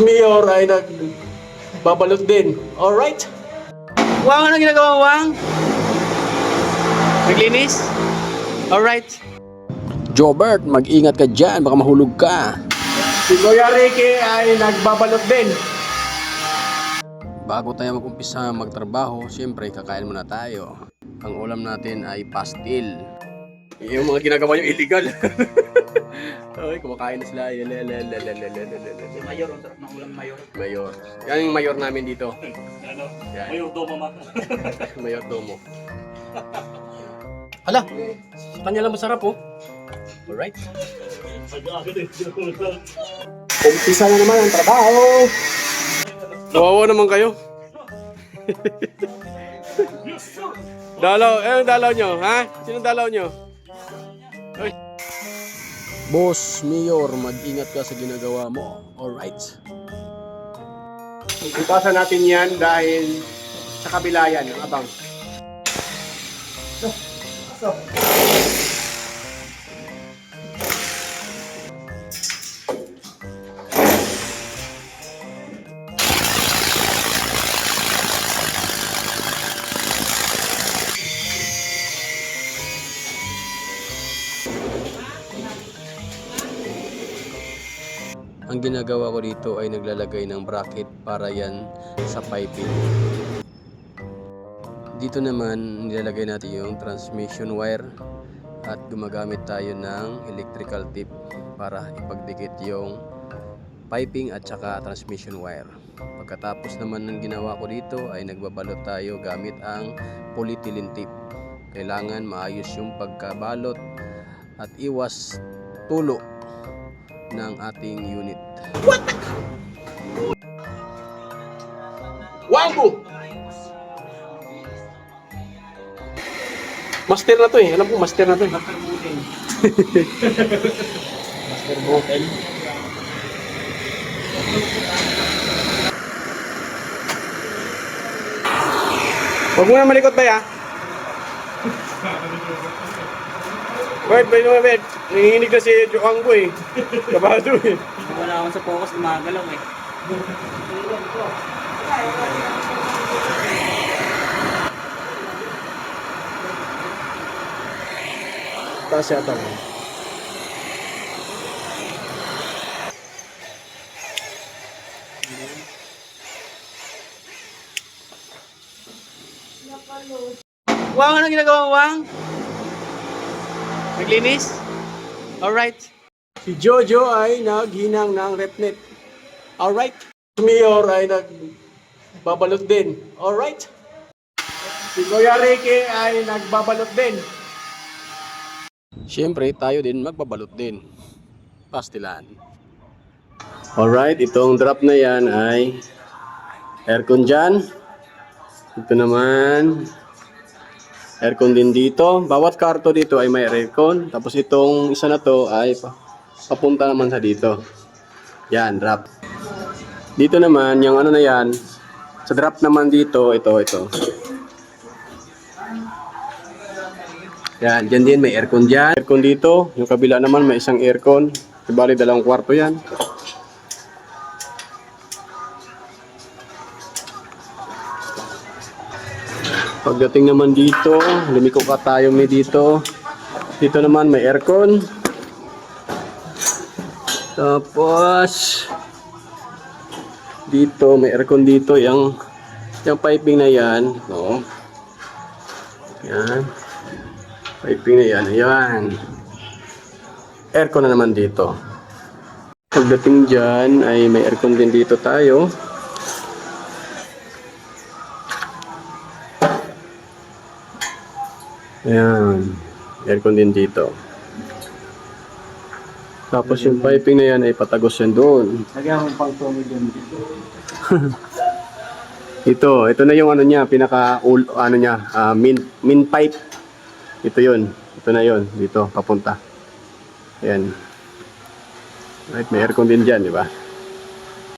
Mayor ay nagbabalot din. Alright? Wang, ano ginagawa mo, Wang? Naglinis? Alright. Jobert, mag-ingat ka dyan, baka mahulog ka. Si Kuya Ricky ay nagbabalot din. Bago tayo mag-umpisa magtrabaho, siyempre kakain muna tayo. Ang ulam natin ay pastil. Yung mga ginagawa yung illegal. Ay, kumakain na sila. Lelelelelelelelelelele. Mayor, ang sarap ng ulam mayor. Mayor. Yan yung mayor namin dito. Ano? Yan. Mayor daw, mama. Mayor Domo. Hala, kanya lang masarap oh. Alright. Umpisa na naman ang trabaho. Kawawa naman kayo. dalaw, eh, dalaw nyo, ha? Sino dalaw nyo? Boss, Mayor, mag-ingat ka sa ginagawa mo. Alright. Ipasan natin yan dahil sa kabila yan, ang abang. Ginagawa ko dito ay naglalagay ng bracket para yan sa piping. Dito naman nilalagay natin yung transmission wire at gumagamit tayo ng electrical tip para ipagdikit yung piping at saka transmission wire. Pagkatapos naman ng ginawa ko dito ay nagbabalot tayo gamit ang polyethylene tip. Kailangan maayos yung pagkabalot at iwas tulo ng ating unit. Wambo! Master na to eh. Alam ko, master na to eh. Master Botel. Huwag mo na malikot ba ya? Bert, Bert, Bert, Bert. Nanginginig na si Joang ko eh. Kabado eh. Hindi ko na ako sa focus, gumagalaw eh. Taas yata mo. Wang, ano ginagawa mo, Wang? Naglinis? Alright. Si Jojo ay naghinang ng repnet. Alright. Si Mayor ay nagbabalot din. Alright. Si Kuya Ricky ay nagbabalot din. Siyempre, tayo din magbabalot din. Pastilan. Alright, itong drop na yan ay aircon dyan. Ito naman, aircon din dito. Bawat karto dito ay may aircon. Tapos itong isa na to ay pa- papunta naman sa dito. Yan, drop. Dito naman, yung ano na yan, sa drop naman dito, ito, ito. Yan, dyan din may aircon dyan. Aircon dito, yung kabila naman may isang aircon. Ibali dalawang kwarto yan. Pagdating naman dito, lumiko ka tayo may dito. Dito naman may aircon. Tapos dito may aircon dito yung yung piping na yan, no. Yan. Piping na yan, ayan. Aircon na naman dito. Pagdating dyan ay may aircon din dito tayo. Ayan. Aircon din dito. Tapos yung piping na yan ay patagos yan doon. Lagyan mo pang tumid yun. Ito, ito na yung ano niya, pinaka ano niya, ah, min min pipe. Ito 'yon. Ito na 'yon dito papunta. Ayan. Right, may aircon din diyan, di ba?